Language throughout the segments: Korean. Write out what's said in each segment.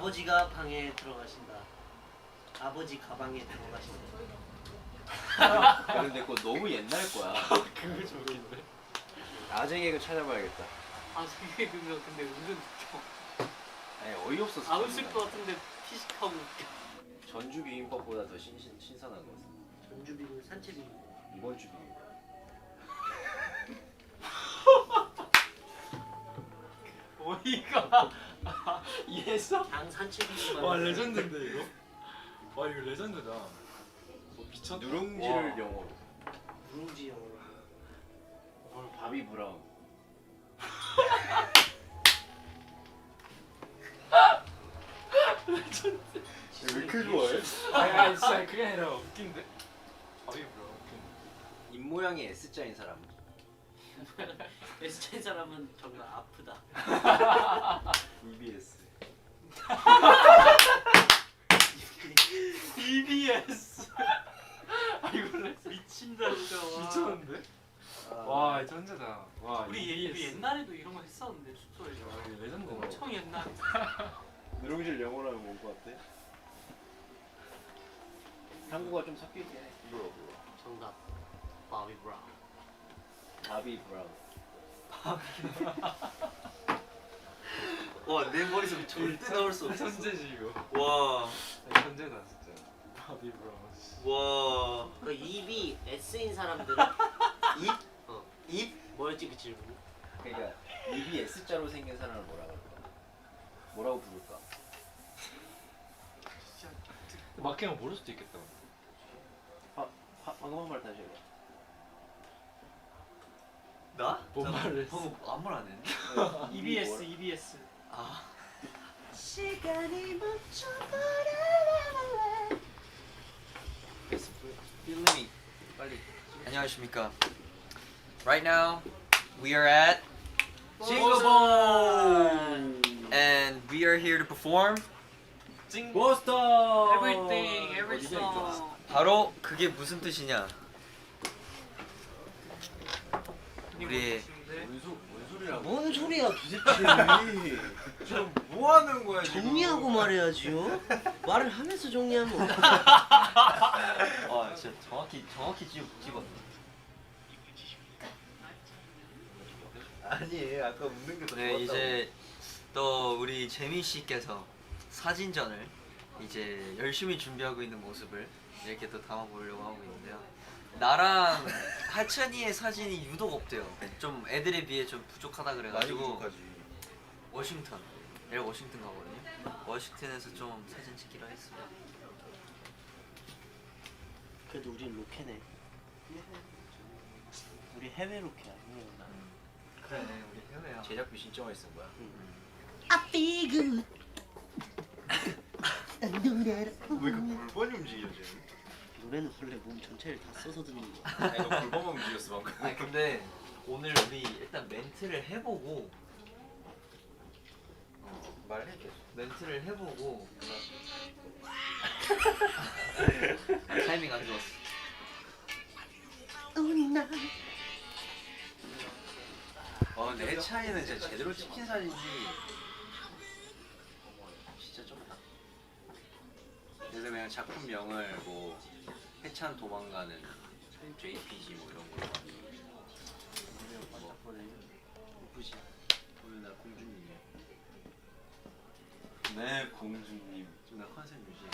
아버지가 방에 들어가신다. 아버지 가방에 들어가신다. 근데 그거 너무 옛날 거야. 그거 좀 웃긴데. 나중에 이거 찾아봐야겠다. 아 그게 그거 근데 은근 웃겨. 아니 어이없어서. 안 웃을 것 같은데 피식하고 웃겨. 전주 비빔밥보다 더 신 신 신선한 거 같아. 전주비는 산채비. 이번 주 비빔밥. 어이가. 이해했어? 장 산채비. 와 레전드인데 이거. 와 이거 레전드다. 뭐 미쳤다. 누룽지를 와. 영어로. 누룽지 영어로. 바비 브라운. 왜 이렇게 좋아해? 아니 아니 진짜 그게 아니라 웃긴데. 아이 뭐야 웃긴데. 입 모양이 S 자인 사람. S차인 사람은 정말 아프다. EBS. 아 이거 레 미친다 진짜. 와. 미쳤는데? 아. 와 천재다. 와 우리 우리 EBS. 옛날에도 이런 거 했었는데 숙소에서. 와 이거 레전드. 엄청 옛날. 누룽지를 영어로 하면 뭔거 같아? 한국어 좀 섞이게 해. 물어 물어. 정답. 바비 브라운. 바비 브라운. 와 내 머릿속에 절대 나올 수 없어. 천재지 이거. 와, 아니, 천재다 진짜. 바비 브라운. 와. 그 입이 S인 사람들은 입? 어. 입? 뭐였지 그 질문? 그러니까 입이 S 자로 생긴 사람을 뭐라 그럴까? 뭐라고 부를까? 막히면 모를 수도 있겠다. 방금 한 말 다시 해봐. 나? 뭔나 말을 했어? 방금 아무 말 안 했는데. EBS EBS. 아, 시간이 필름이 빨리. 안녕하십니까. Right now, we are at Jingle Ball, and we are here to perform. 보스턴. Everything, every song. 바로 그게 무슨 뜻이냐? 우리 뭔, 소, 뭔 소리야? 뭔 소리야 도대체? 좀뭐 하는 거야 지금? 정리하고 말해야지요. 말을 하면서 정리하면. 아 진짜 정확히 정확히 찍, 찍었네. 아니 아까 웃는 게더 네 이제 또 우리 재민 씨께서 사진전을 이제 열심히 준비하고 있는 모습을 이렇게 또 담아보려고 하고 있는데요. 나랑 하천이의 사진이 유독 없대요. 좀 애들에 비해 좀 부족하다 그래가지고 워싱턴 내일 워싱턴 가거든요. 워싱턴에서 좀 사진 찍기로 했습니다. 그래도 우린 로케네. 우리 해외 로케 아니에요. 그래 우리 해외야. 제작비 진짜 많이 쓴 거야. I feel good. 왜 이렇게 골반이 움직여 지금? 노래는 원래 몸 전체를 다 써서 듣는 거야. 아니 너 골반만 움직였어 방금. 아니 근데 오늘 우리 일단 멘트를 해보고 어, 말해 계속 멘트를 해보고 아, 타이밍 안 좋았어 아 근데 해찬이는 진짜 제대로 찍힌 사진이 진 그래서 그냥 작품명을 뭐 해찬 도망가는 JPG 뭐 이런 걸로 뭐 예쁘지? 오늘 나 공주님이야. 네 공주님. 좀나 컨셉 유지해.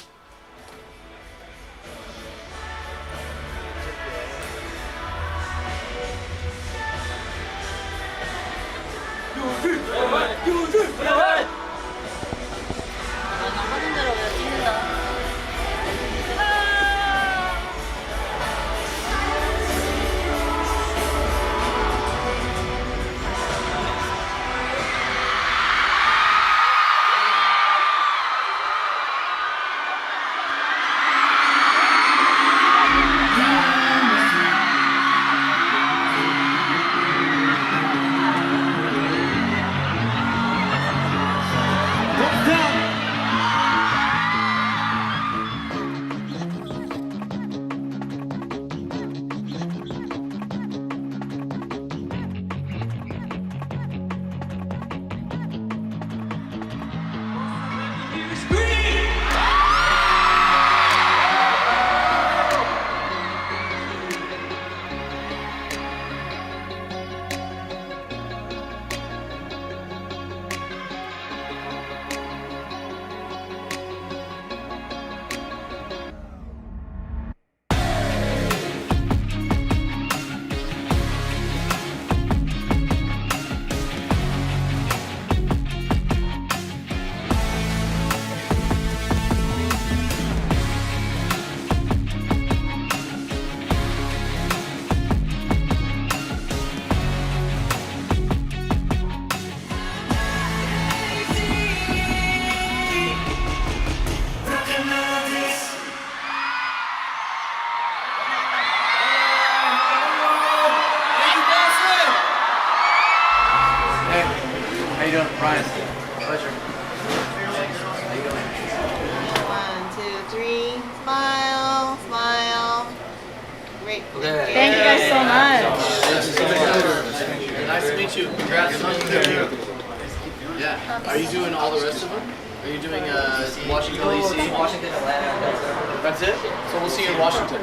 하는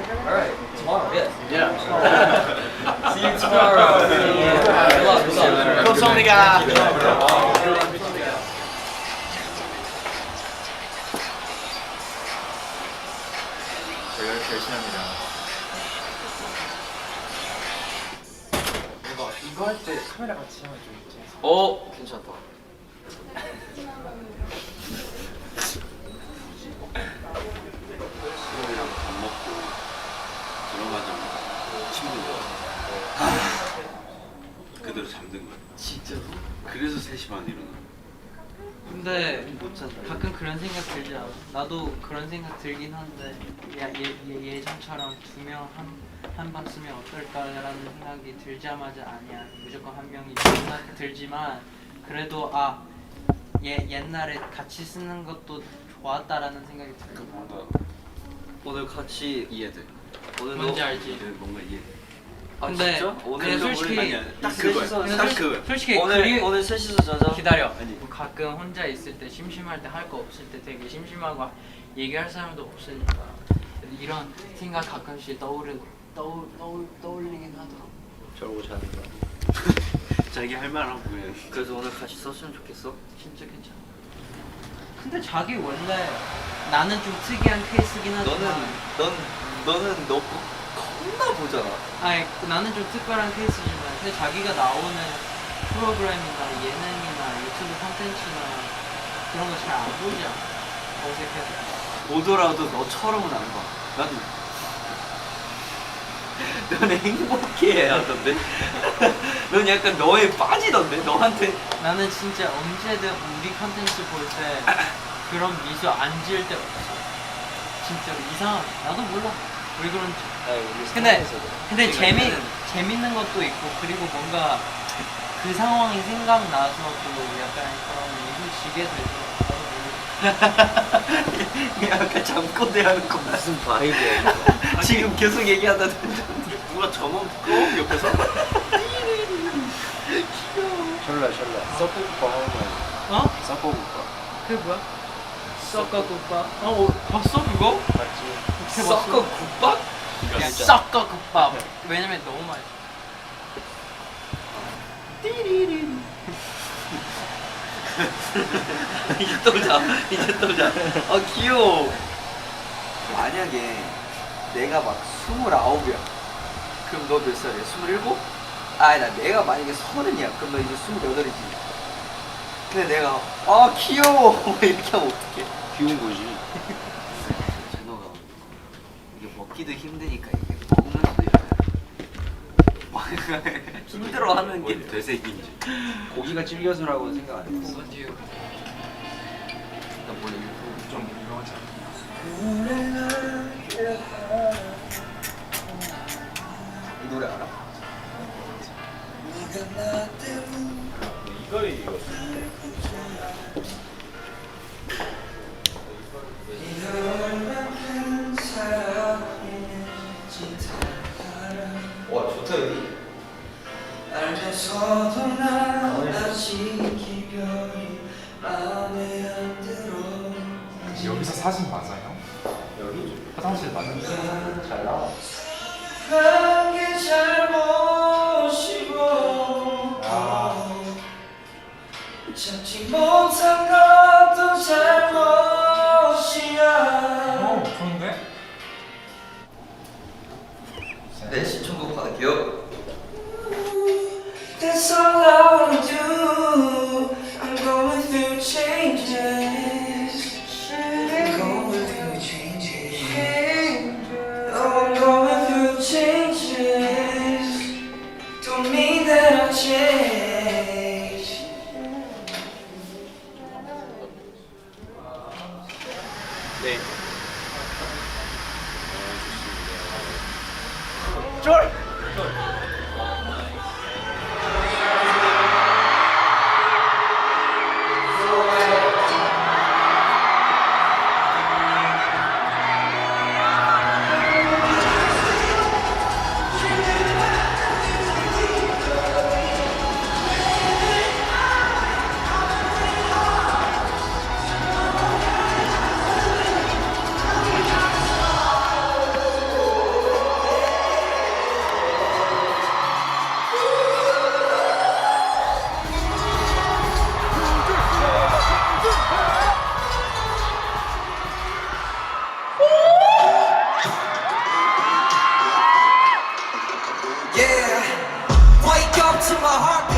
All right. Tomorrow. Yes. Yeah. See you tomorrow. Good luck. Good luck. 감사합니다. 저희가 이렇게 열심히 합니다. 이거 할 때 카메라 같이 하면 좀 재밌어. 어 괜찮다. 친구랑 밥 먹고 들어가자마자 친구가 그대로 잠든 거야. 진짜로? 그래서 3시 반에 일어나. 근데 못 잔다. 가끔 그런 생각 들지 않아? 나도 그런 생각 들긴 한데 야, 예, 예, 예전처럼 두 명 한 한 방 쓰면 어떨까라는 생각이 들자마자 아니야 무조건 한 명이 생각 들지만 그래도 아 예, 옛날에 같이 쓰는 것도 좋았다라는 생각이 그 들어. 뭔가 오늘 같이 이해돼. 오늘 뭔지 알지? 그 뭔가 이해돼. 아, 근데 오늘 근데 솔직히. 딱 그거야. 셋이서- 딱 그거야. 솔직히 오늘 그리- 오늘 셋이서 자자. 기다려. 아니. 가끔 혼자 있을 때 심심할 때 할 거 없을 때 되게 심심하고 얘기할 사람도 없으니까 이런 생각 가끔씩 떠오르 떠올 떠올 떠올리긴 하더라고. 저러고 자는 거. 자기 할 만하고 그냥 그래서 오늘 같이 썼으면 좋겠어. 진짜 괜찮아. 근데 자기 원래 나는 좀 특이한 케이스긴 하지만 너는 넌 너는 너 겁나 보잖아. 아니 나는 좀 특별한 케이스지만 근데 자기가 나오는 프로그램이나 예능이나 유튜브 콘텐츠나 그런 거 잘 안 보지 않아? 어색해서. 보더라도 너처럼은 안 봐. 나도. 너는 행복해 하던데. 넌 약간 너에 빠지던데. 너한테 나는 진짜 언제든 우리 컨텐츠 볼 때 그런 미소 안 지을 때 없어. 진짜로 이상하게 나도 몰라 왜 그런지. 근데 근데 재미 재밌는 것도 있고 그리고 뭔가 그 상황이 생각나서 또 약간 그런 미소 지게 모르겠어. 약간 잠꼬대 하는 거 무슨 바이브야? 지금 계속 얘기하다 누가 전원 꺼 옆에서 셜라 셜라. 썩고국밥 하는 거야. 어? 썩고국밥. 그게 뭐야? 썩어국밥. 어, 어 봤어 그거? 맞지? 썩어 국밥? 야, 썩어국밥. 왜냐면 너무 맛있어. 이제 떨자 이제 떨자 아 귀여워 만약에 내가 막 스물아홉이야 그럼 너 몇 살이야? 스물일곱? 아니 나 내가 만약에 서른이야 그럼 너 이제 스물여덟이지 근데 내가 아 귀여워 이렇게 하면 어떡해 귀여운 거지. 제노가 이게 먹기도 힘드니까 이게 먹는 소리야 힘들어하는 게뭐 되새긴지. 고기가 질겨서라고 생각 안 했어. 어디요? 나 원래 유튜브 좀 유명하지 않아? 이 노래 알아? 이거 이거. 와 좋다 여기 알면서도 난 아직 기별이 마음에 안 들어 여기서 사진 맞아요? 여기 화장실 맞는데? 잘 나와. 한게 잘못이고 아. 참지 못한 것도 잘못이야 어 좋은데? 네 신청곡 받을게요 yeah. Wake up to my heart.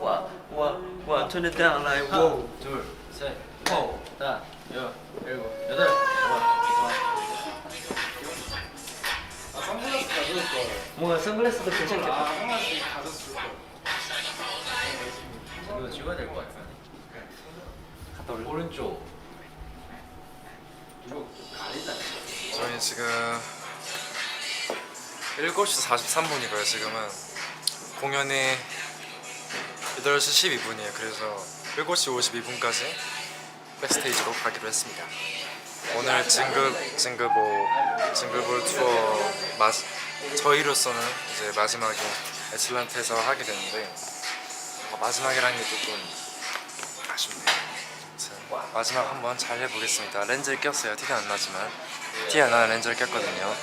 와 와 와 turn it down like whoa. 둘, 셋, whoa. 넷, 여, 일곱, 여덟. 뭔가 선글라스도 괜찮겠다. 이거 찍어야 될 것 같아. 갔다 올래? 오른쪽. 이거 가리다. 저희 지금 7시 43분이고요 지금은 공연이 8시 12분이에요 그래서 7시 52분까지 백스테이지로 가기로 했습니다 오늘 진급 진급 뭐 진급을 투어 마, 저희로서는 이제 마지막에 애틀란타에서 하게 되는데 어, 마지막이라는 게 조금 아쉽네요 마지막 한번 잘 해보겠습니다. 렌즈를 꼈어요. 티가 안 나지만 티 안 나는 렌즈를 꼈거든요.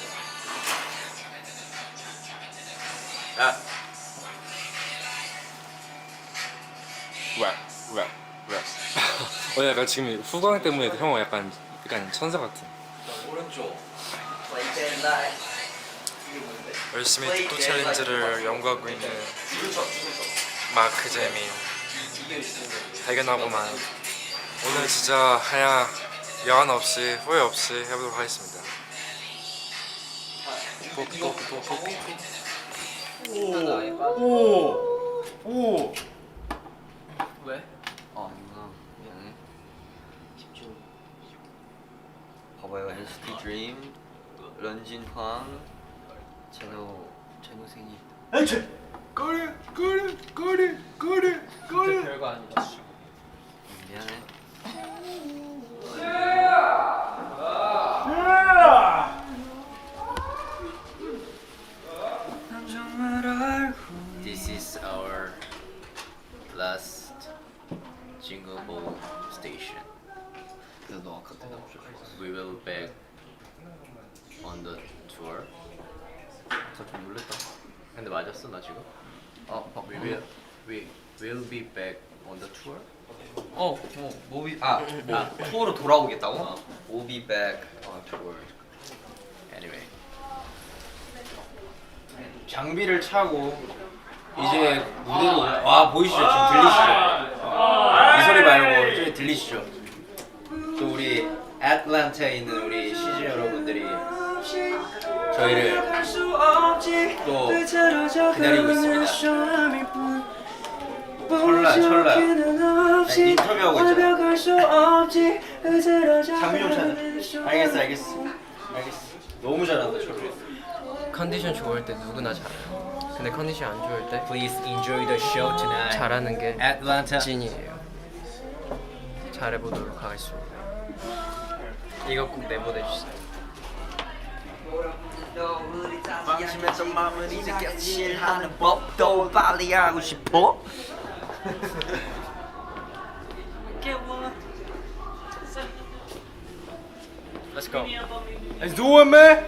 랩, 랩, 랩. 어, 약간 지금 후광 때문에 형 약간 약간 천사 같은. 오른쪽. 열심히 틱톡 챌린지를 연구하고 있는 마크 재민 대견하고만 오늘 진짜 그냥 여한 없이 후회 없이 해보도록 하겠습니다. 왜? 아 아니구나. 미안해 집중. 봐봐요. NCT DREAM 런진황 제노 제노 생일 꼬리 꼬리 꼬리 꼬리 꼬리 별거 아니다. 미안해 This is our last Jingle Ball station. 그래서 너 아까 대답 좀 We will back on the tour. 좀 놀랬다 근데 맞았어 나 지금? 어 봐. We will we will be back on the tour. 어, 어, 모비 아, 뭐 투어로 돌아오겠다고? We'll be back on tour. Anyway. 장비를 차고 이제 무대로 올라- 와 보이시죠? 지금 들리시죠? 이 소리 말고 저기 들리시죠? 또 우리 애틀란타에 있는 우리 시즌 여러분들이 저희를 또 기다리고 있습니다. 철라 아니, 인터뷰하고 있잖아. 장비 좀 찾아. 알겠어 알겠어 알겠어. 너무 잘한다 철라. 컨디션 좋을 때 누구나 잘해요. 근데 컨디션 안 좋을 때 Please enjoy the show tonight. 잘하는 게 Atlanta. 찐이에요. 잘해보도록 하겠습니다. 이거 꼭 내보내주세요. 방심했던 마음은 이제 깨칠하는 법도 빨리 하고 싶어 Let's go. Let's do it, man.